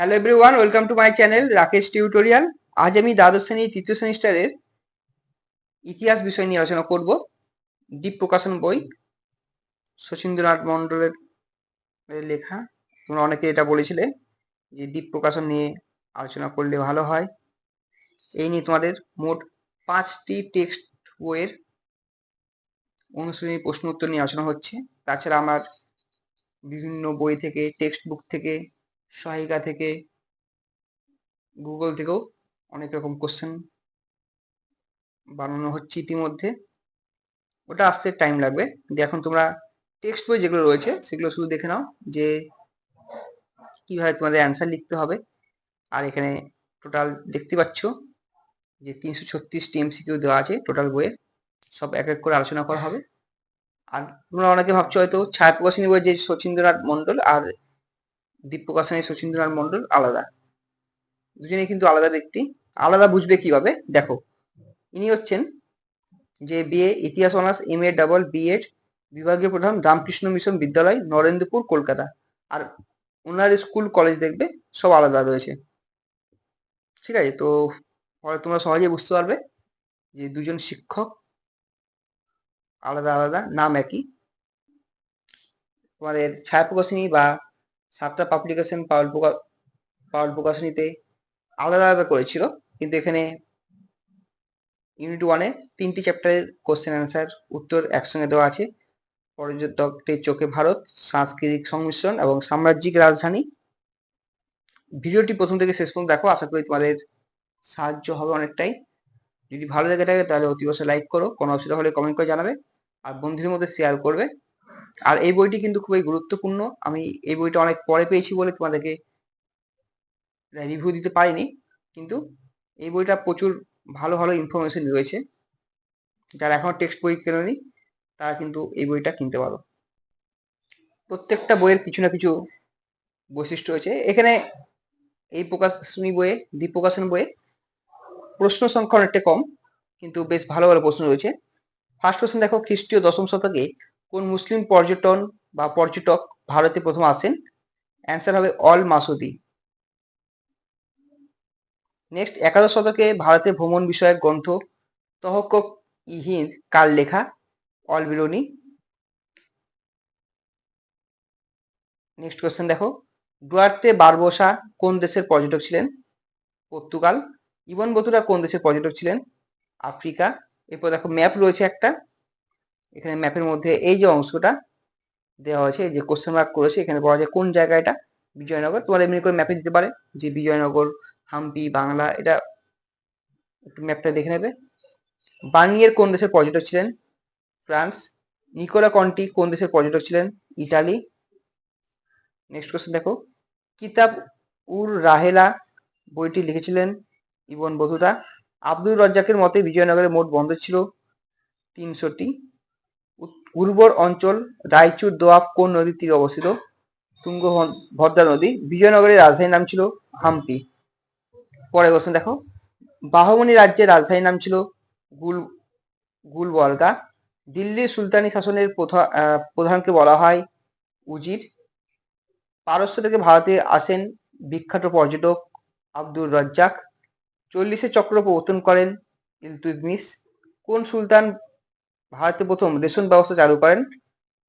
Hello everyone welcome to my channel Rakesh tutorial আজ আমি দ্বাদশ শ্রেণি, তৃতীয় সেমিস্টারের ইতিহাস বিষয় নিয়ে আলোচনা করব। দীপ প্রকাশন বই, শচীন্দ্রনাথ মণ্ডলের লেখা। তোমরা অনেকে এটা বলেছিলে যে দীপ প্রকাশন নিয়ে আলোচনা করলে ভালো হয়। এই নিয়ে তোমাদের মোট পাঁচটি টেক্সট বইয়ের অনুশীলনী প্রশ্ন উত্তর নিয়ে আলোচনা হচ্ছে। তাছাড়া আমার বিভিন্ন বই থেকে, টেক্সট বুক থেকে সহায়িকা থেকে গুগল থেকেও অনেক রকম কোশ্চেন বানানো হচ্ছে ইতিমধ্যে। ওটা আসতে টাইম লাগবে। যে এখন তোমরা টেক্সট বই যেগুলো রয়েছে, সেগুলো শুধু দেখে নাও যে কীভাবে তোমাদের অ্যান্সার লিখতে হবে। আর এখানে টোটাল দেখতে পাচ্ছ যে তিনশো ছত্রিশটি এমসিকিউ দেওয়া আছে টোটাল বইয়ের। সব এক এক করে আলোচনা করা হবে। আর তোমরা অনেকে ভাবছ হয়তো ছায়া প্রকাশনী বই যে শচীন্দ্রনাথ মণ্ডল আর দীপ প্রকাশনী শচীন্দ্রনাথ মণ্ডল আলাদা। দুজনেই কিন্তু আলাদা ব্যক্তি। আলাদা বুঝবে কীভাবে? দেখো, ইনি হচ্ছেন যে বিএ ইতিহাস honours, M A double BEd বিভাগীয় প্রধান, রামকৃষ্ণ মিশন বিদ্যালয়, নরেন্দ্রপুর, কলকাতা। আর ওনার স্কুল, কলেজ দেখবে, সব আলাদা রয়েছে। ঠিক আছে? তো তোমরা সহজে বুঝতে পারবে যে দুজন শিক্ষক আলাদা আলাদা, নাম একই। তোমাদের ছায়া প্রকাশনী বা সাতটা পাবলিকেশন পাওয়াল প্রকা পাওয়াল প্রকাশনীতে আলাদা আলাদা করেছিল। কিন্তু এখানে ইউনিট ওয়ানে তিনটি চ্যাপ্টারের কোশ্চেন অ্যান্সার উত্তর একসঙ্গে দেওয়া আছে। পর্যটকদের চোখে ভারত, সাংস্কৃতিক সংমিশ্রণ এবং সাম্রাজ্যিক রাজধানী। ভিডিওটি প্রথম থেকে শেষ পর্যন্ত দেখো, আশা করি তোমাদের সাহায্য হবে অনেকটাই। যদি ভালো লেগে থাকে তাহলে অতি লাইক করো। কোনো অসুবিধা হলে কমেন্ট করে জানাবে। আর বন্ধুদের মধ্যে শেয়ার করবে। আর এই বইটি কিন্তু খুবই গুরুত্বপূর্ণ। আমি এই বইটা অনেক পরে পেয়েছি বলে তোমাদেরকে রিভিউ দিতে পারিনি। কিন্তু এই বইটা প্রচুর ভালো ভালো ইনফরমেশন রয়েছে। যারা এখনও টেক্সট বই কেনেনি, তারা কিন্তু এই বইটা কিনতে পারো। প্রত্যেকটা বইয়ের কিছু না কিছু বৈশিষ্ট্য রয়েছে। এখানে এই প্রকাশনী বইয়ে দ্বীপ প্রকাশন বইয়ে প্রশ্ন সংখ্যা অনেকটা কম, কিন্তু বেশ ভালো ভালো প্রশ্ন রয়েছে। ফার্স্ট কোশ্চেন দেখো, খ্রিস্টীয় দশম শতকে কোন মুসলিম পর্যটন বা পর্যটক ভারতে প্রথম আসেন? অ্যান্সার হবে অল মাসুদি। নেক্সট একাদশ শতকে ভারতে ভ্রমণ বিষয়ক গ্রন্থ তহক্ক ইহিন কার লেখা? অল বিরোনি নেক্সট কোয়েশ্চেন দেখো। ডুয়ার্তে বারবোসা কোন দেশের পর্যটক ছিলেন? পর্তুগাল। ইবন বতুরা কোন দেশের পর্যটক ছিলেন? আফ্রিকা। এরপর দেখো, ম্যাপ রয়েছে একটা। এখানে ম্যাপের মধ্যে এই যে অংশটা দেওয়া হয়েছে যে কোশ্চেন মার্ক করেছে, এখানে বলা যায় কোন জায়গা এটা বিজয়নগর? তোমার এমনি করে ম্যাপে দিতে পারে যে বিজয়নগর, হাম্পি, বাংলা, এটা একটু ম্যাপটা দেখে নেবে। বার্নিয়ের কোন দেশের পর্যটক ছিলেন? ফ্রান্স। নিকোলা কন্টি কোন দেশের পর্যটক ছিলেন? ইটালি। নেক্সট কোশ্চেন দেখো। কিতাব উর রাহেলা বইটি লিখেছিলেন ইবন বধুদা আব্দুল রজ্জাকের মতে বিজয়নগরে মোট বন্দর ছিল তিনশোটি। উর্বর অঞ্চল রায়চুর দোয়াব কোন নদীর তীরে অবস্থিত? তুঙ্গ ভদ্রা নদী, বিজয়নগরের রাজধানীর নাম ছিল হাম্পি। পরে কোশ্চেন দেখো। বাহমনি রাজ্যের রাজধানীর নাম ছিল গুল, গুলবর্গা। দিল্লির সুলতানি শাসনের প্রধানকে বলা হয় উজির। পারস্য থেকে ভারতে আসেন বিখ্যাত পর্যটক আব্দুর রাজ্জাক। চল্লিশে চক্র প্রবর্তন করেন ইলতুতমিশ কোন সুলতান ভারতে প্রথম রেশন ব্যবস্থা চালু করেন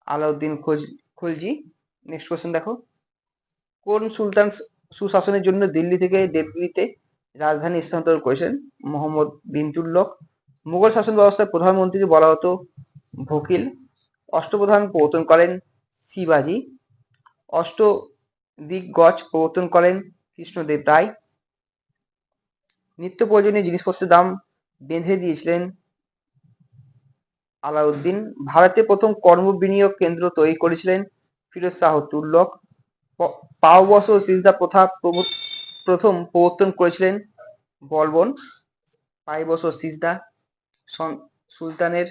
আলাউদ্দিন খলজি। নেক্সট কোয়েশ্চেন দেখো। কোন সুলতান সুশাসনের জন্য দিল্লি থেকে দেবগিরিতে রাজধানী স্থানান্তর করেছেন? মোহাম্মদ বিনতুল্লক। মুঘল শাসন ব্যবস্থার প্রধানমন্ত্রী বলা হতো ভকিল। অষ্টপ্রধান প্রবর্তন করেন শিবাজি। অষ্ট দিগ্গজ প্রবর্তন করেন কৃষ্ণদেব রায়। নিত্য প্রয়োজনীয় জিনিসপত্রের দাম বেঁধে দিয়েছিলেন আলাউদ্দিন ভারতে প্রথম কর্ম বিনিয়োগ কেন্দ্র তৈরি করেছিলেন ফিরোজ শাহ তুল্লক পাওবস ও সিজদা প্রথা প্রথম প্রবর্তন করেছিলেন বলবন পাইবস ও সিজদা সুলতানের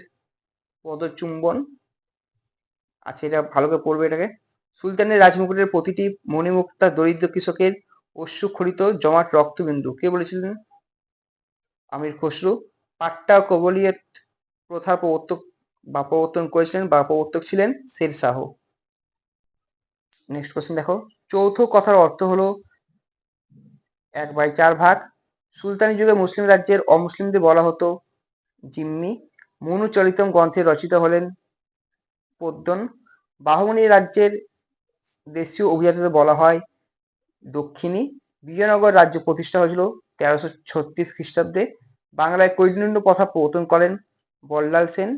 পদচুম্বন। আছে এটা ভালো করে পড়বে এটাকে। সুলতানের রাজমুকুটের প্রতিটি মণিমুক্তা দরিদ্র কৃষকের অশ্রুক্ষরিত জমাট রক্তবিন্দু। কে বলেছিলেন? আমির খসরু। পাট্টা কবলিয়ত প্রথা প্রবর্তক বা প্রবর্তন করেছিলেন বা প্রবর্তক ছিলেন শের শাহ। নেক্সট কোশ্চেন দেখো। চৌথ কথার অর্থ হলো এক বাই চার ভাগ। সুলতানি যুগে মুসলিম রাজ্যের অমুসলিমদের বলা হতো জিম্মি। মনুচরিতম গ্রন্থে রচিত হলেন পদ্মন। বাহমনি রাজ্যের দেশীয় অভিজাতদের বলা হয় দক্ষিণী। বিজয়নগর রাজ্য প্রতিষ্ঠা হয়েছিল তেরোশো ছত্রিশ খ্রিস্টাব্দে। বাংলায় কৈডিন্য প্রথা প্রবর্তন করেন বল্লাল সেন।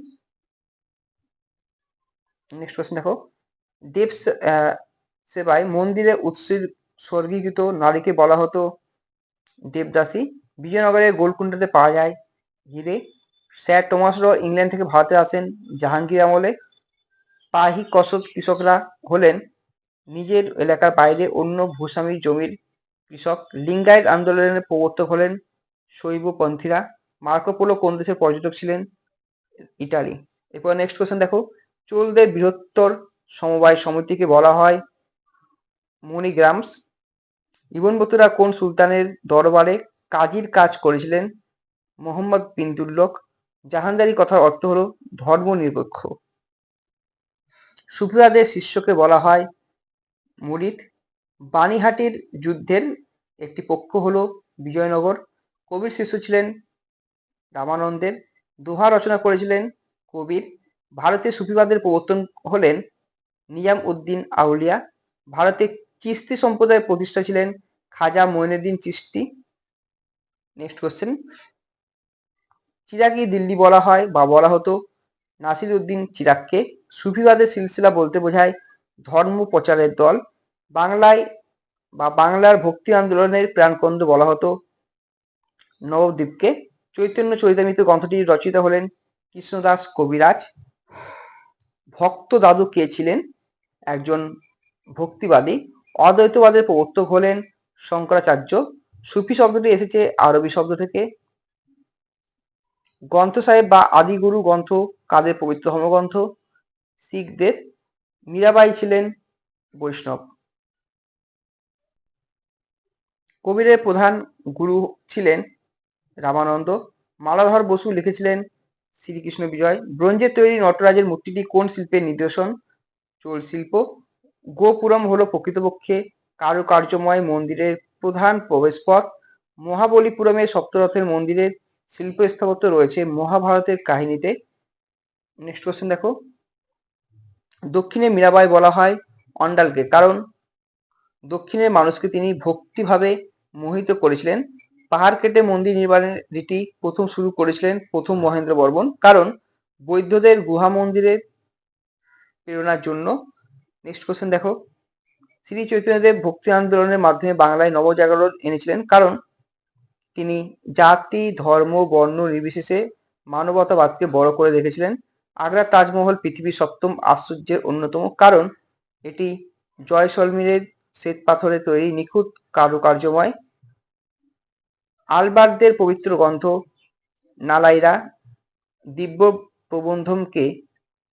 নেক্সট কোশ্চেন দেখো। দেব সেবায় মন্দিরে উৎসর্গীকৃত নারীকে বলা হতো দেবদাসী। বিজয়নগরের গোলকুণ্ডাতে পাওয়া যায়। হিরে, স্যার টমাস র ইংল্যান্ড থেকে ভারতে আসেন। জাহাঙ্গীর আমলে পাহি কসব কৃষকরা হলেন নিজের এলাকার বাইরে অন্য ভূস্বামীর জমির কৃষক। লিঙ্গায়ত আন্দোলনের প্রবর্তক হলেন শৈবপন্থীরা। মার্কোপোলো কোন দেশের পর্যটক ছিলেন? ইটালি। এরপর নেক্সট কোশ্চেন দেখো। চোলদের বৃহত্তর সমবায় সমিতিকে বলা হয় মনিগ্রামস ইবন বতুরা কোন সুলতানের দরবারে কাজীর কাজ করেছিলেন? মোহাম্মদ বিন জাহানদারি কথার অর্থ হলো ধর্মনিরপেক্ষ। সুফিয়াদের শিষ্যকে বলা হয় মুরিদ। বানিহাটির যুদ্ধের একটি পক্ষ হলো বিজয়নগর। কবির শিষ্য ছিলেন রামানন্দের। দোহা রচনা করেছিলেন কবির। ভারতে সুফিবাদের প্রবর্তন হলেন নিজাম উদ্দিন আউলিয়া। ভারতে চিস্তি সম্প্রদায়ের প্রতিষ্ঠা ছিলেন খাজা মঈনুদ্দিন চিস্তি। নেক্সট কোশ্চেন চিরাগি দিল্লি বলা হয় বা বলা হতো নাসির উদ্দিন চিরাগকে। সুফিবাদের সিলসিলা বলতে বোঝায় ধর্ম প্রচারের দল। বাংলায় বা বাংলার ভক্তি আন্দোলনের প্রাণকেন্দ্র বলা হতো নবদ্বীপকে। চৈতন্য চৈতামিত গ্রন্থটি রচিত হলেন কৃষ্ণদাস কবিরাজ। ভক্ত দাদু কে ছিলেন? একজন ভক্তিবাদী। অদ্বৈতবাদের প্রবর্তক হলেন শঙ্করাচার্য। সুফি শব্দটি এসেছে আরবি শব্দ থেকে। গ্রন্থ সাহেব বা আদিগুরু গ্রন্থ কাদের পবিত্র ধর্মগ্রন্থ? শিখদের। মীরাবাই ছিলেন বৈষ্ণব। কবিরের প্রধান গুরু ছিলেন রামানন্দ, মালাধর বসু লিখেছিলেন শ্রীকৃষ্ণ বিজয়। ব্রোঞ্জের তৈরি নটরাজের মূর্তিটি কোন শিল্পের নিদর্শন? চোল শিল্প। গোপুরম হলো প্রকৃতপক্ষে কারুকার্যময় মন্দিরের প্রধান প্রবেশপথ। মহাবলীপুরমের সপ্তরথের মন্দিরের শিল্প স্থাপত্য রয়েছে মহাভারতের কাহিনীতে। নেক্সট কোশ্চেন দেখো। দক্ষিণে মীরাবাই বলা হয় অন্ডালকে, কারণ দক্ষিণের মানুষকে তিনি ভক্তিভাবে মোহিত করেছিলেন। পাহাড় কেটে মন্দির নির্মাণের রীতি প্রথম শুরু করেছিলেন প্রথম মহেন্দ্র বর্মন। কারণ বৌদ্ধদের গুহা মন্দিরের প্রেরণার জন্য। নেক্সট কোশ্চেন দেখো। শ্রী চৈতন্যদেব ভক্তি আন্দোলনের মাধ্যমে বাংলায় নবজাগরণ এনেছিলেন। কারণ তিনি জাতি, ধর্ম, বর্ণ নির্বিশেষে মানবতাবাদকে বড় করে দেখেছিলেন। আগ্রার তাজমহল পৃথিবীর সপ্তম আশ্চর্যের অন্যতম। কারণ এটি জয়সলমীরের শ্বেত পাথরে তৈরি নিখুঁত কারুকার্যময় আলবার্টদের পবিত্র গ্রন্থ নালাইরা দিব্য প্রবন্ধমকে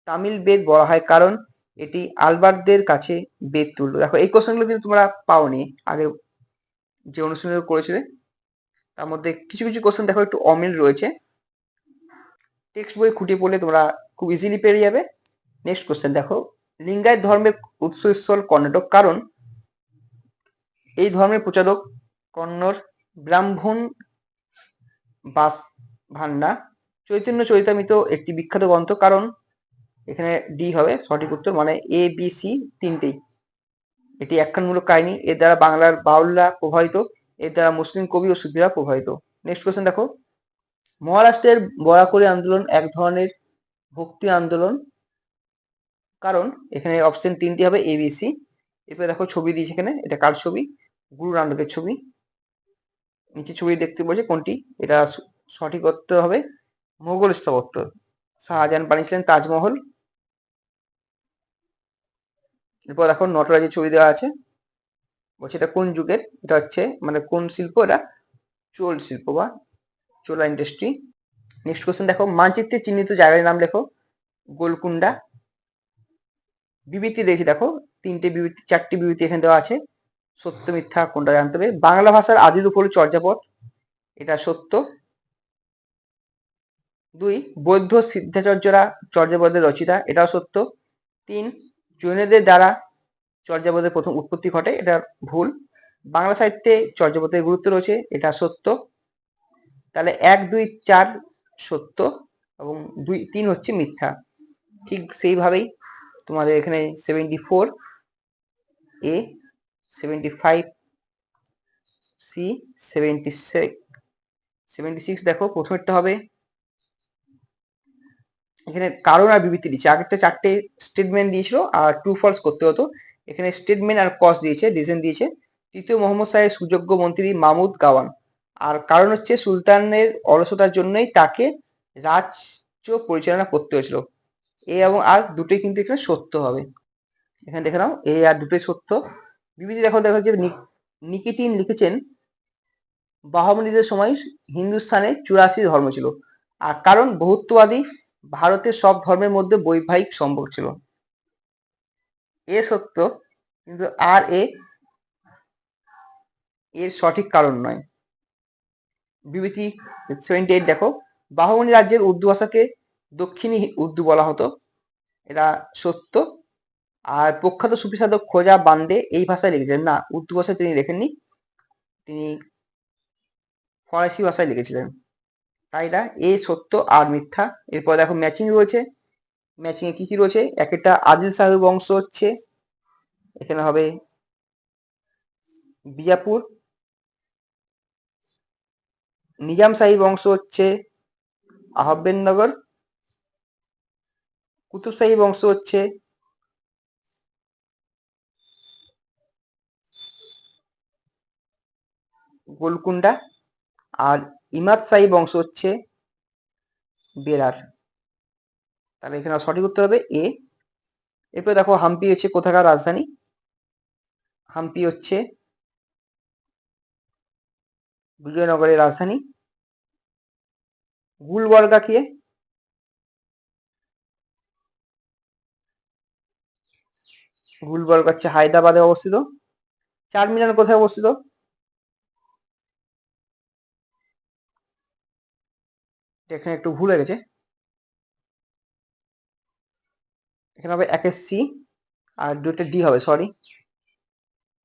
তামিল বেদ বলা হয় কারণ এটি আলবার্টদের কাছে বেদ তুল্য। দেখো, এই কোশ্চেনগুলো কিন্তু তোমরা পাওনি আগে যে অনুষ্ঠানগুলো করেছিলে। তার মধ্যে কিছু কিছু কোশ্চেন দেখো, একটু অমিল রয়েছে। টেক্সট বই খুঁটিয়ে পড়লে তোমরা খুব ইজিলি পেরে যাবে। নেক্সট কোশ্চেন দেখো, লিঙ্গায়ত ধর্মের উৎসস্থল কর্ণাটক। কারণ এই ধর্মের প্রচারক কন্নড় ব্রাহ্মণ বাস ভান্ডা চৈতন্য চরিতামিত একটি বিখ্যাত গ্রন্থ, কারণ এখানে ডি হবে, সঠিক উত্তর মানে এ বি সি তিনটেই। এটি একখানমূলক কাহিনী, এর দ্বারা বাংলার বাউলরা প্রভাবিত, এর দ্বারা মুসলিম কবি ও সুফিরা প্রভাবিত। নেক্সট কোয়েশ্চেন দেখো। মহারাষ্ট্রের বরাকরি আন্দোলন এক ধরনের ভক্তি আন্দোলন, কারণ এখানে অপশন তিনটি হবে এবিসি এরপরে দেখো ছবি দিয়েছে এখানে, এটা কার ছবি? গুরু নানকের ছবি। নিচে ছবি দেখতে বলছে কোনটি? এটা সঠিক উত্তর হবে মোগল স্থাপত্য। শাহজাহান বানিয়েছিলেন তাজমহল। এরপর দেখো নটরাজের ছবি দেওয়া আছে। বলছে এটা কোন যুগের? এটা হচ্ছে মানে কোন শিল্প? এটা চোল শিল্প বা চোলা ইন্ডাস্ট্রি নেক্সট কোশ্চেন দেখো, মানচিত্রে চিহ্নিত জায়গার নাম লেখো। গোলকুন্ডা বিবৃতি দিয়েছি দেখো, তিনটে বিবৃতি, চারটি বিবৃতি এখানে দেওয়া আছে। সত্য মিথ্যা কোনটা জানতে হবে? বাংলা ভাষার আদি রূপ হলো চর্যাপদ, এটা সত্য। দুই বৌদ্ধ সিদ্ধাচর্যরা চর্যাপদের রচিতা, এটাও সত্য। তিন, জৈনদের দ্বারা চর্যাপদের প্রথম উৎপত্তি ঘটে, এটা ভুল। বাংলা সাহিত্যে চর্যাপদের গুরুত্ব রয়েছে, এটা সত্য। তাহলে এক, দুই, চার সত্য এবং দুই, তিন হচ্ছে মিথ্যা। ঠিক সেইভাবেই তোমাদের এখানে seventy four A seventy five C seventy seventy six দেখো প্রথমেরটা হবে। এখানে কারণ আর বিবৃতি দিচ্ছে। আগেরটা চারটে স্টেটমেন্ট দিয়েছিল, আর টু ফলস করতে হতো। এখানে স্টেটমেন্ট আর কস দিয়েছে রিজন দিয়েছে। তৃতীয় মোহাম্মদ সাহেব সুযোগ্য মন্ত্রী মামুদ গাওয়ান। আর কারণ হচ্ছে সুলতানের অলসতার জন্যই তাকে রাজ্য পরিচালনা করতে হয়েছিল। এ এবং আর দুটোই কিন্তু এখানে সত্য হবে। এখানে দেখে নাও, এ আর দুটোই সত্য। বিবৃতি দেখো দেখা যে নি- নিকিটিন লিখেছেন বাহমনিদের সময় হিন্দুস্থানে চুরাশি ধর্ম ছিল। আর কারণ বহুত্ববাদী ভারতের সব ধর্মের মধ্যে বৈবাহিক সম্পর্ক ছিল। এ সত্য, কিন্তু আর এ এর সঠিক কারণ নয়। বিবৃতি সেভেন্টি এইট দেখো বাহমনি রাজ্যের উর্দু ভাষাকে দক্ষিণী উর্দু বলা হতো। এটা সত্য। আর প্রখ্যাত সুফি সাধক খোজা বান্দে এই ভাষায় লিখেছিলেন। না, উর্দু ভাষায় তিনি লেখেননি। তিনি ফরাসি ভাষায় লিখেছিলেন। তাই না? এ সত্য আর মিথ্যা। এরপর দেখো ম্যাচিং রয়েছে। ম্যাচিং এ কি কি রয়েছে? এক একটা আদিল শাহী বংশ হচ্ছে। এখানে হবে বিজাপুর। নিজাম শাহী বংশ হচ্ছে আহ্বেদনগর কুতুব শাহী বংশ হচ্ছে গোলকুন্ডা আর ইমাদ শাহী বংশ হচ্ছে বেরার তাহলে এখানে সঠিক উত্তর হবে এ। এরপরে দেখো হাম্পি হচ্ছে কোথাকার রাজধানী? হাম্পি হচ্ছে বিজয়নগরের রাজধানী। গুলবর্গা কে? গুলবর্গা হচ্ছে হায়দ্রাবাদে অবস্থিত। চারমিনার কোথায় অবস্থিত? এখানে একটু ভুল হয়ে গেছে। এখানে হবে একের সি আর দুটো ডি হবে সরি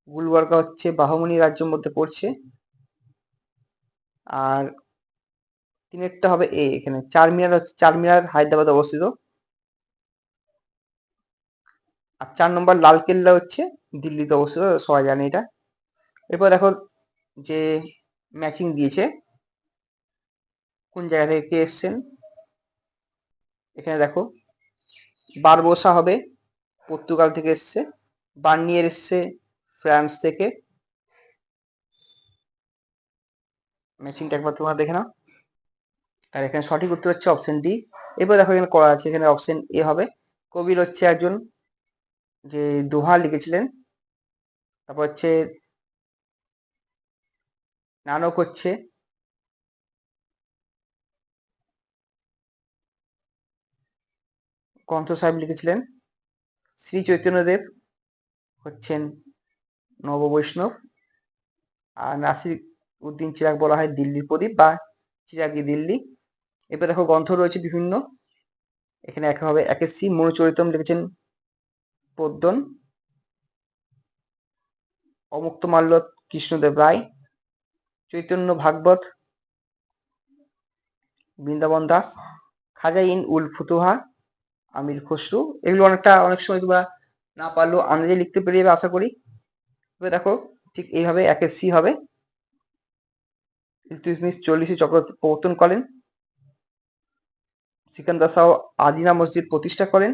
গুলবর্গা হচ্ছে বাহমনি রাজ্যের মধ্যে পড়ছে। আর তিনেরটা হবে এ এখানে। চারমিনার হচ্ছে, চারমিনার হায়দ্রাবাদ অবস্থিত। আর চার নম্বর লালকেল্লা হচ্ছে দিল্লিতে অবস্থিত, সবাই জানে এটা। এরপর দেখো যে ম্যাচিং দিয়েছে। কোন জায়গা থেকে কে এসছেন? এখানে দেখো, বারবোসা হবে, পর্তুগাল থেকে এসছে, বার্নিয়ার এসছে, ফ্রান্স থেকে। ম্যাচিংটা একবার তোমরা দেখে নাও। আর এখানে সঠিক উত্তর হচ্ছে অপশন ডি এবার দেখো এখানে করা আছে, এখানে অপশন এ হবে। কবির হচ্ছে একজন যে দোহা লিখেছিলেন। তারপর হচ্ছে নানক হচ্ছে গ্রন্থ সাহেব লিখেছিলেন, শ্রী চৈতন্যদেব হচ্ছেন নববৈষ্ণব, আর নাসির উদ্দিন চিরাগ বলা হয় দিল্লির প্রদীপ বা চিরাগি দিল্লি। এরপর দেখো গ্রন্থ রয়েছে বিভিন্ন, এখানে একে হবে একে সি, মনুচরিতম লিখেছেন অমুক্ত মাল্য কৃষ্ণদেব রায়, চৈতন্য ভাগবত, বৃন্দাবন দাস খাজা ইন উল ফুতুহা আমির খসরু। এগুলো অনেকটা, অনেক সময় তোমরা না পারলেও আন্দাজে লিখতে পেরে যাবে, আশা করি। তবে দেখো, ঠিক এইভাবে একের সি হবে। ইলতুৎমিশ চল্লিশে প্রবর্তন করেন। সিকান্দার শাহ আদিনা মসজিদ প্রতিষ্ঠা করেন।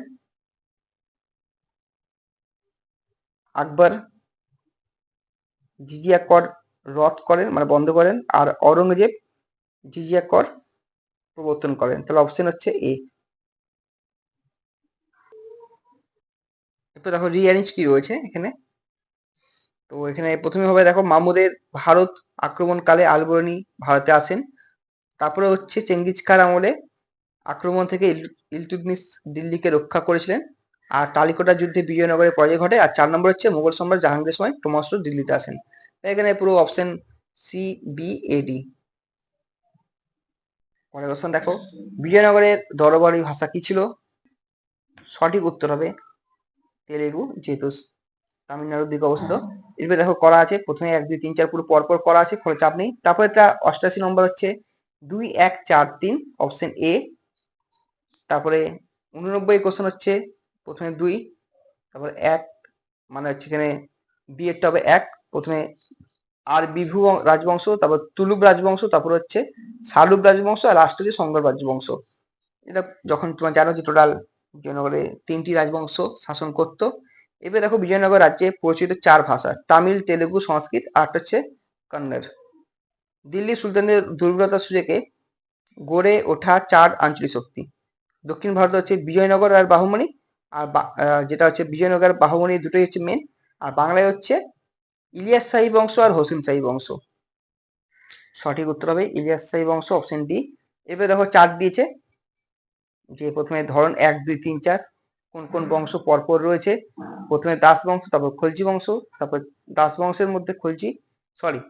আকবর জিজিয়া কর রদ করেন মানে বন্ধ করেন। আর অরঙ্গজেব জিজিয়া কর প্রবর্তন করেন। তাহলে অপশন হচ্ছে এ এরপর দেখো রিঅ্যারেঞ্জ কি রয়েছে এখানে? তো এখানে প্রথমে হবে দেখো মামুদের ভারত আক্রমণকালে আলবরণী ভারতে আসেন। তারপরে হচ্ছে চেঙ্গিজ খার আমলে আক্রমণ থেকে ইল- ইলতুৎমিশ দিল্লিকে রক্ষা করেছিলেন। আর টালিকোটা যুদ্ধে বিজয়নগরে পরাজয় ঘটে। আর চার নম্বর হচ্ছে মুঘল সম্রাট জাহাঙ্গীরের সময় ক্রমশ দিল্লিতে আসেন। তাই এখানে পুরো option C B A D পরের কোশ্চেন দেখো। বিজয়নগরের দরবারি ভাষা কি ছিল? সঠিক উত্তর হবে তেলেগু যেহেতু তামিলনাড়ুর দিকে অবস্থিত। এরপরে দেখো করা আছে প্রথমে এক দুই তিন চার পুরো পরপর করা আছে কোনো চাপ নেই। তারপরে এটা অষ্টাশি নম্বর হচ্ছে দুই এক চার তিন অপশন এ তারপরে উননব্বই কোশ্চেন হচ্ছে প্রথমে দুই তারপরে এক মানে হচ্ছে এখানে বি এরটা হবে এক। প্রথমে আর বিভু রাজবংশ তারপর তুলুব রাজবংশ তারপর হচ্ছে শালুব রাজবংশ আর লাস্ট হচ্ছে সঙ্গর রাজবংশ। এটা যখন তোমার জানো যে টোটাল বিজয়নগরে তিনটি রাজবংশ শাসন করতো। এবার দেখো বিজয়নগর রাজ্যে প্রচলিত চার ভাষা, তামিল, তেলেগু, সংস্কৃত আর হচ্ছে কন্নড়। দিল্লি সুলতানের দুর্বলতার সুযোগে গড়ে ওঠা চার আঞ্চলিক শক্তি। দক্ষিণ ভারত হচ্ছে বিজয়নগর আর বাহুমণি, আর যেটা হচ্ছে বিজয়নগর বাহুমণি দুটোই হচ্ছে মেন আর বাংলায় হচ্ছে ইলিয়াস শাহী বংশ আর হোসেন শাহী বংশ। সঠিক উত্তর হবে ইলিয়াস শাহী বংশ অপশন ডি এবার দেখো চার দিয়েছে। যে প্রথমে ধরন এক, দুই, তিন, চার, কোন কোন বংশ পরপর রয়েছে, প্রথমে দাস বংশ, তারপর খলজি বংশ, তারপর দাস বংশের মধ্যে খলজি সরি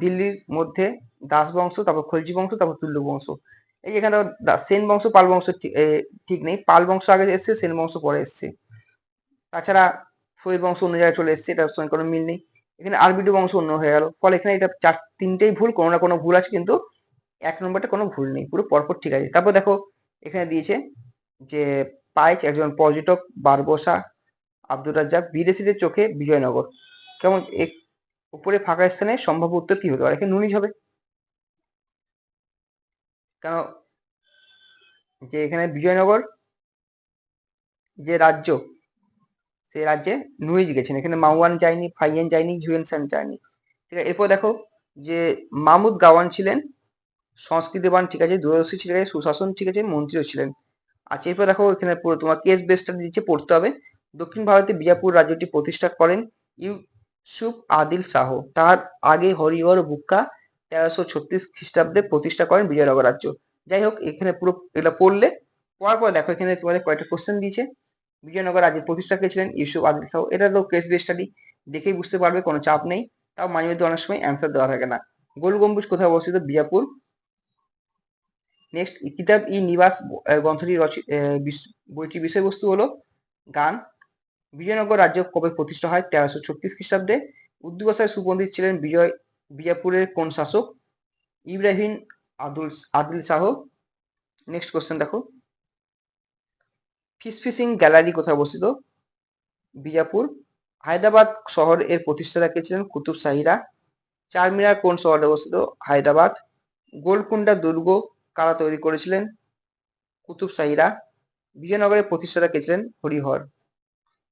দিল্লির মধ্যে দাস বংশ, তারপর খলজি বংশ, তারপর তুল্য বংশ। এই এখানে সেন বংশ, পাল বংশ ঠিক নেই, পাল বংশ আগে এসছে, সেন বংশ পরে এসছে। তাছাড়া ফৈর বংশ অন্য জায়গায় চলে এসছে, এটার সঙ্গে কোনো মিল নেই। এখানে আরবিডি বংশ অন্য হয়ে গেল, ফলে এখানে এটা চার, তিনটেই ভুল, কোনো না কোনো ভুল আছে, কিন্তু এক নম্বরটা কোনো ভুল নেই, পুরো পরপর ঠিক আছে। তারপর দেখো এখানে দিয়েছে যে পাইচ একজন পর্যটক বারবসা আব্দুর রাজ্জাক বিদেশিদের চোখে বিজয়নগর। কেমন? উপরে ফাঁকা স্থানে সম্ভাব্য উত্তর কি হতে পারে? এখানে নুনিজ হবে। কেন? যে এখানে বিজয়নগর যে রাজ্য সেই রাজ্যে নুইজ গেছেন। এখানে মাওয়ান যায়নি, ফাইয়েন যায়নি হিউয়েনসান যায়নি। ঠিক আছে, এরপর দেখো যে মামুদ গাওয়ান ছিলেন সংস্কৃতিবান ঠিক আছে, দূরদর্শী ঠিক আছে, সুশাসন ঠিক আছে, মন্ত্রীও ছিলেন। আচ্ছা এরপর দেখো এখানে পুরো তোমার কেস বেসটা দিচ্ছে পড়তে হবে। দক্ষিণ ভারতে বিজাপুর রাজ্যটি প্রতিষ্ঠা করেন ইউসুফ আদিল শাহ। তার আগে হরিহর বুক্কা তেরোশো ছত্রিশ খ্রিস্টাব্দে প্রতিষ্ঠা করেন বিজয়নগর রাজ্য। যাই হোক, এখানে পুরো এটা পড়লে, পড়ার পর দেখো এখানে তোমাদের কয়েকটা কোশ্চেন দিয়েছে। বিজয়নগর রাজ্যের প্রতিষ্ঠা কে ছিলেন? ইউসুফ আদিল শাহ। এটা তো কেস বেস স্টাডি দেখেই বুঝতে পারবে, কোনো চাপ নেই। তাও মাঝে মধ্যে অনেক সময় অ্যান্সার দেওয়া থাকে না। গোল গম্বুজ কোথায় অবস্থিত? বিজাপুর। নেক্সট কিতাব ই নিবাস গ্রন্থটি বইটির বিষয়বস্তু হলো গান। বিজয়নগর রাজ্য কবে প্রতিষ্ঠা হয়? তেরোশো ছত্রিশ খ্রিস্টাব্দে। উর্দু ভাষায় সুপন্ডিত ছিলেন বিজয়, বিজাপুরের কোন শাসক? ইব্রাহিম আদুল, আদিল শাহ। নেক্সট কোশ্চেন দেখো। ফিস ফিশিং গ্যালারি কোথায় অবস্থিত? বিজাপুর। হায়দ্রাবাদ শহর এর প্রতিষ্ঠাতা কে ছিলেন? কুতুব শাহিরা। চারমিনার কোন শহরে অবস্থিত? হায়দ্রাবাদ। গোলকুন্ডা দুর্গ কারা তৈরি করেছিলেন? কুতুব শাহিরা বিজয়নগরের প্রতিষ্ঠাতা কে ছিলেন হরিহর।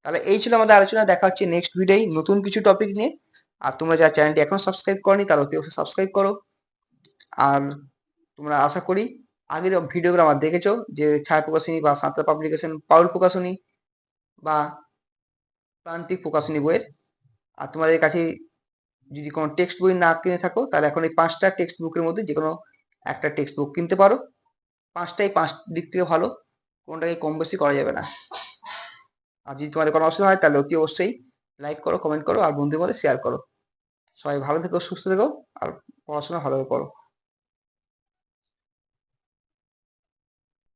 তাহলে এই ছিল আমাদের আলোচনা, দেখা হচ্ছে নেক্সট ভিডিওই নতুন কিছু টপিক নিয়ে। আর তোমরা যারা চ্যানেলটি এখনও সাবস্ক্রাইব করনি তারা অতি অবশ্যই সাবস্ক্রাইব করো। আর তোমরা আশা করি আগের ভিডিওগুলো আমার দেখেছ, যে ছায়া প্রকাশনী বা সাঁতার পাবলিকেশন পাউল প্রকাশনী বা প্রান্তিক প্রকাশনী বইয়ের। আর তোমাদের কাছে যদি কোনো টেক্সট বই না কিনে থাকো, তাহলে এখন এই পাঁচটা টেক্সট বুকের মধ্যে যে কোনো একটা টেক্সট বুক কিনতে পারো। পাঁচটাই পাঁচ দিক থেকে ভালো, কোনটাকে কম বেশি করা যাবে না। আর যদি তোমাদের কোনো অসুবিধা হয়, তাহলে অতি অবশ্যই লাইক করো কমেন্ট করো, আর বন্ধুদের মধ্যে শেয়ার করো। সবাই ভালো থেকো, সুস্থ থেকো, আর পড়াশোনা ভালো করে করো।